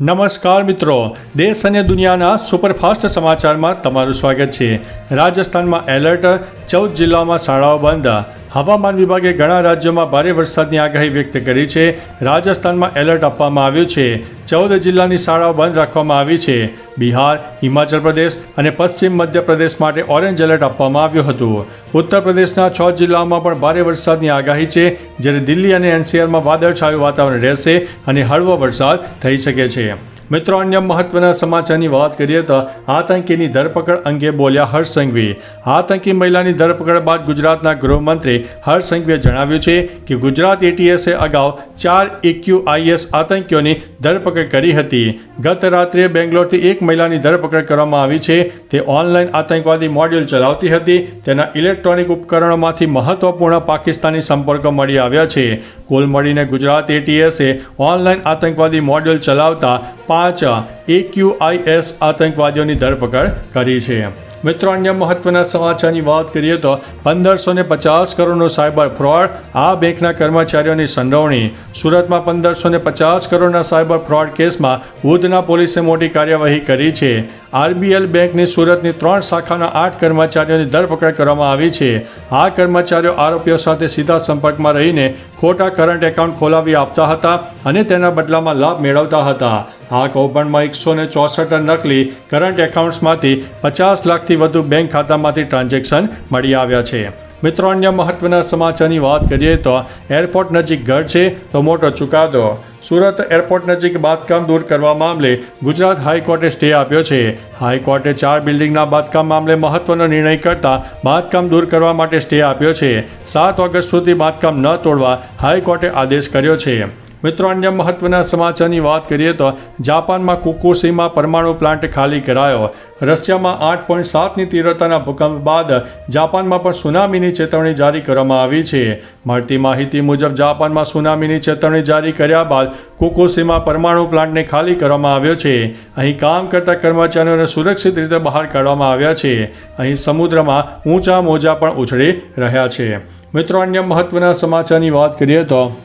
નમસ્કાર મિત્રો. દેશ અને દુનિયાના સુપરફાસ્ટ સમાચારમાં તમારું સ્વાગત છે. રાજસ્થાનમાં એલર્ટ, ચૌદ જિલ્લામાં શાળાઓ બંધ હવામાન વિભાગે ઘણા રાજ્યોમાં ભારે વરસાદની આગાહી વ્યક્ત કરી છે. રાજસ્થાનમાં એલર્ટ આપવામાં આવ્યું છે. ચૌદ જિલ્લાની શાળાઓ બંધ રાખવામાં આવી છે. બિહાર, હિમાચલ પ્રદેશ અને પશ્ચિમ મધ્યપ્રદેશ માટે ઓરેન્જ એલર્ટ આપવામાં આવ્યું હતું. ઉત્તર પ્રદેશના છ જિલ્લાઓમાં પણ ભારે વરસાદની આગાહી છે. જ્યારે દિલ્હી અને એનસીઆરમાં વાદળછાયું વાતાવરણ રહેશે અને હળવો વરસાદ થઈ શકે છે. મિત્રો, અન્ય મહત્વના સમાચારની વાત કરીએ તો આતંકીની ધરપકડ અંગે બોલ્યા હર્ષ સંઘવી આતંકી મહિલાની ધરપકડ બાદ ગુજરાતના ગૃહમંત્રી હર્ષ સંઘવીએ જણાવ્યું છે કે ગુજરાત એટીએસે અગાઉ ચાર એક્યુઆઈએસ આતંકીઓની ધરપકડ કરી હતી. ગત રાત્રે બેંગ્લોરથી એક મહિલાની ધરપકડ કરવામાં આવી છે. તે ઓનલાઈન આતંકવાદી મોડ્યુલ ચલાવતી હતી. તેના ઇલેક્ટ્રોનિક ઉપકરણોમાંથી મહત્વપૂર્ણ પાકિસ્તાની સંપર્કો મળી આવ્યા છે. કુલ મળીને ગુજરાત એટીએસે ઓનલાઈન આતંકવાદી મોડ્યુલ ચલાવતા પાંચ એક્યુઆઈએસ આતંકવાદીઓની ધરપકડ કરી છે. મિત્રો, અન્ય મહત્વના સમાચારની વાત કરીએ તો પંદરસો ને પચાસ કરોડનો સાયબર ફ્રોડ, આ બેંકના કર્મચારીઓની સંડોવણી. સુરતમાં પંદરસો ને પચાસ કરોડના સાયબર ફ્રોડ કેસમાં ઉધના પોલીસે મોટી કાર્યવાહી કરી છે. આરબીએલ બેંકની સુરતની ત્રણ શાખાના આઠ કર્મચારીઓની ધરપકડ કરવામાં આવી છે. આ કર્મચારીઓ આરોપીઓ સાથે સીધા સંપર્કમાં રહીને ખોટા કરંટ એકાઉન્ટ ખોલાવી આપતા હતા અને તેના બદલામાં લાભ મેળવતા હતા. આ કૌભાંડમાં એકસો ને ચોસઠ નકલી કરંટ એકાઉન્ટ્સમાંથી પચાસ લાખથી વધુ બેંક ખાતામાંથી ટ્રાન્ઝેક્શન મળી આવ્યા છે. મિત્રો, અન્ય મહત્વના સમાચારની વાત કરીએ તો એરપોર્ટ નજીક ઘર છે, તો મોટો ચુકાદો. સુરત એરપોર્ટ નજીક બાંધકામ દૂર કરવા મામલે ગુજરાત હાઈકોર્ટે સ્ટે આપ્યો છે. હાઈકોર્ટે ચાર બિલ્ડિંગના બાંધકામ મામલે મહત્વનો નિર્ણય કરતા બાંધકામ દૂર કરવા માટે સ્ટે આપ્યો છે. સાત ઓગસ્ટ સુધી બાંધકામ ન તોડવા હાઈકોર્ટે આદેશ કર્યો છે. મિત્રો, અન્ય મહત્વના સમાચારની વાત કરીએ તો જાપાનમાં કુકુસીમા પરમાણુ પ્લાન્ટ ખાલી કરાયો. રશિયામાં આઠ પોઈન્ટ સાતની તીવ્રતાના ભૂકંપ બાદ જાપાનમાં પણ સુનામીની ચેતવણી જારી કરવામાં આવી છે. મળતી માહિતી મુજબ, જાપાનમાં સુનામીની ચેતવણી જારી કર્યા બાદ કુકુસીમા પરમાણુ પ્લાન્ટને ખાલી કરવામાં આવ્યો છે. અહીં કામ કરતા કર્મચારીઓને સુરક્ષિત રીતે બહાર કાઢવામાં આવ્યા છે. અહીં સમુદ્રમાં ઊંચા મોજા પણ ઉછળી રહ્યા છે. મિત્રો, અન્ય મહત્વના સમાચારની વાત કરીએ તો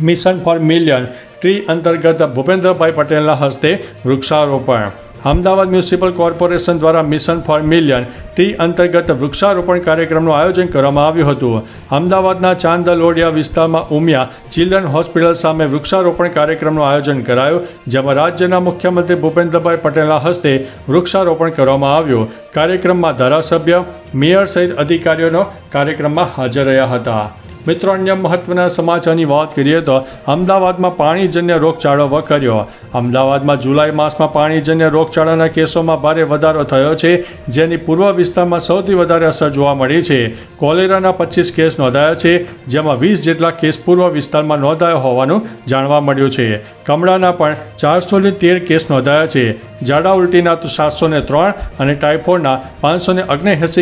મિશન ફોર મિલિયન ટ્રી અંતર્ગત ભૂપેન્દ્રભાઈ પટેલના હસ્તે વૃક્ષારોપણ. અમદાવાદ મ્યુનિસિપલ કોર્પોરેશન દ્વારા મિશન ફોર મિલિયન ટી અંતર્ગત વૃક્ષારોપણ કાર્યક્રમનું આયોજન કરવામાં આવ્યું હતું. અમદાવાદના ચાંદલોડિયા વિસ્તારમાં ઉમિયા ચિલ્ડ્રન હોસ્પિટલ સામે વૃક્ષારોપણ કાર્યક્રમનું આયોજન કરાયું, જેમાં રાજ્યના મુખ્યમંત્રી ભૂપેન્દ્રભાઈ પટેલના હસ્તે વૃક્ષારોપણ કરવામાં આવ્યું. કાર્યક્રમમાં ધારાસભ્ય, મેયર સહિત અધિકારીઓનો કાર્યક્રમમાં હાજર રહ્યા હતા. મિત્રો, અન્ય મહત્વના સમાચારની વાત કરીએ તો અમદાવાદમાં પાણીજન્ય રોગચાળો વકર્યો. અમદાવાદમાં જુલાઈ માસમાં પાણીજન્ય રોગચાળાના કેસોમાં ભારે વધારો થયો છે, જેની પૂર્વ વિસ્તારમાં સૌથી વધારે અસર જોવા મળી છે. કોલેરાના પચીસ કેસ નોંધાયા છે, જેમાં વીસ જેટલા કેસ પૂર્વ વિસ્તારમાં નોંધાયા હોવાનું જાણવા મળ્યું છે. કમળાના પણ ચારસો તેર કેસ નોંધાયા છે. ઝાડા ઉલટીના સાતસો ત્રણ અને ટાઇફોઇડના પાંચસો ને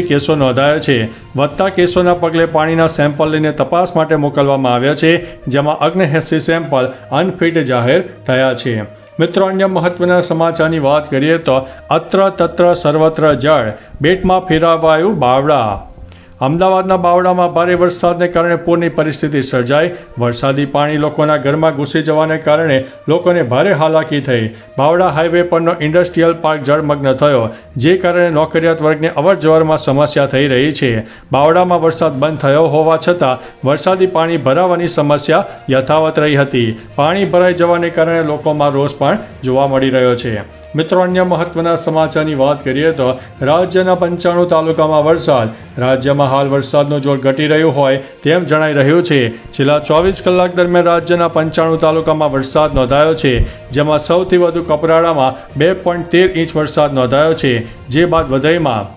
કેસો નોંધાયા છે. વધતા કેસોના પગલે પાણીના સેમ્પલ લઈને તપાસ માટે મોકલવામાં આવ્યા છે, જેમાં અગ્નહેસી સેમ્પલ અનફિટ જાહેર થયા છે. મિત્રો, અન્ય મહત્વના સમાચારની વાત કરીએ તો અત્ર તત્ર સર્વત્ર જળ, બેટમાં ફેરાવાયું બાવડા અમદાવાદના બાવડામાં ભારે વરસાદને કારણે પૂરની પરિસ્થિતિ સર્જાઈ. વરસાદી પાણી લોકોના ઘરમાં ઘૂસી જવાને કારણે લોકોને ભારે હાલાકી થઈ. બાવડા હાઈવે પરનો ઇન્ડસ્ટ્રીયલ પાર્ક જળમગ્ન થયો, જે કારણે નોકરિયાત વર્ગને અવરજવરમાં સમસ્યા થઈ રહી છે. બાવડામાં વરસાદ બંધ થયો હોવા છતાં વરસાદી પાણી ભરાવાની સમસ્યા યથાવત રહી હતી. પાણી ભરાઈ જવાને કારણે લોકોમાં રોષ પણ જોવા મળી રહ્યો છે. મિત્રો, અન્ય મહત્વના સમાચારની વાત કરીએ તો રાજ્યના પંચાણું તાલુકામાં વરસાદ. રાજ્યમાં હાલ વરસાદનું જોર ઘટી રહ્યું હોય તેમ જણાઈ રહ્યું છે. છેલ્લા ચોવીસ કલાક દરમિયાન રાજ્યના પંચાણું તાલુકામાં વરસાદ નોંધાયો છે, જેમાં સૌથી વધુ કપરાડામાં બે પોઈન્ટ તેર ઇંચ વરસાદ નોંધાયો છે, જે બાદ વધઈમાં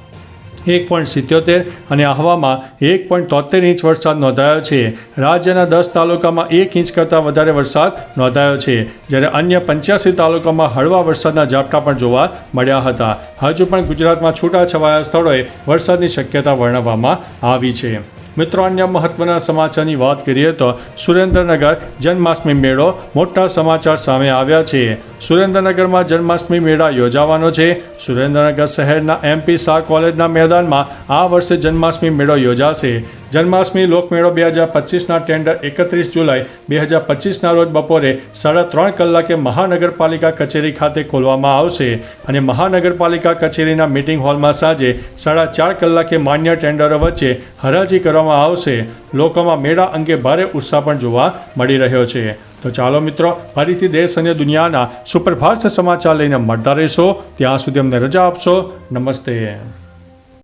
એક પોઈન્ટ સિત્યોતેર અને આહવામાં એક પોઈન્ટ તોતેર ઇંચ વરસાદ નોંધાયો છે. રાજ્યના દસ તાલુકામાં એક ઇંચ કરતાં વધારે વરસાદ નોંધાયો છે, જ્યારે અન્ય પંચ્યાસી તાલુકામાં હળવા વરસાદના ઝાપટા પણ જોવા મળ્યા હતા. હજુ પણ ગુજરાતમાં છૂટાછવાયા સ્થળોએ વરસાદની શક્યતા વર્ણવવામાં આવી છે. મિત્રો, અન્ય મહત્વના સમાચારની વાત કરીએ તો સુરેન્દ્રનગર જન્માષ્ટમી મેળો મોટા સમાચાર સામે આવ્યા છે. સુરેન્દ્રનગરમાં જન્માષ્ટમી મેળા યોજાવાનો છે. સુરેન્દ્રનગર શહેરના એમપી શાહ કોલેજના મેદાનમાં આ વર્ષે જન્માષ્ટમી મેળો યોજાશે. જન્માષ્ટમી લોકમેળો બે હજાર પચીસના ટેન્ડર એકત્રીસ જુલાઈ બે હજાર પચીસના રોજ બપોરે સાડા ત્રણ કલાકે મહાનગરપાલિકા કચેરી ખાતે ખોલવામાં આવશે અને મહાનગરપાલિકા કચેરીના મિટિંગ હોલમાં સાંજે સાડા ચાર કલાકે માન્ય ટેન્ડરો વચ્ચે હરાજી કરવામાં આવશે. લોકોમાં મેળા અંગે ભારે ઉત્સાહ પણ જોવા મળી રહ્યો છે. તો ચાલો મિત્રો, ફરીથી દેશ અને દુનિયાના સુપરફાસ્ટ સમાચાર લઈને મળતા રહેશો. ત્યાં સુધી અમને રજા આપશો. નમસ્તે.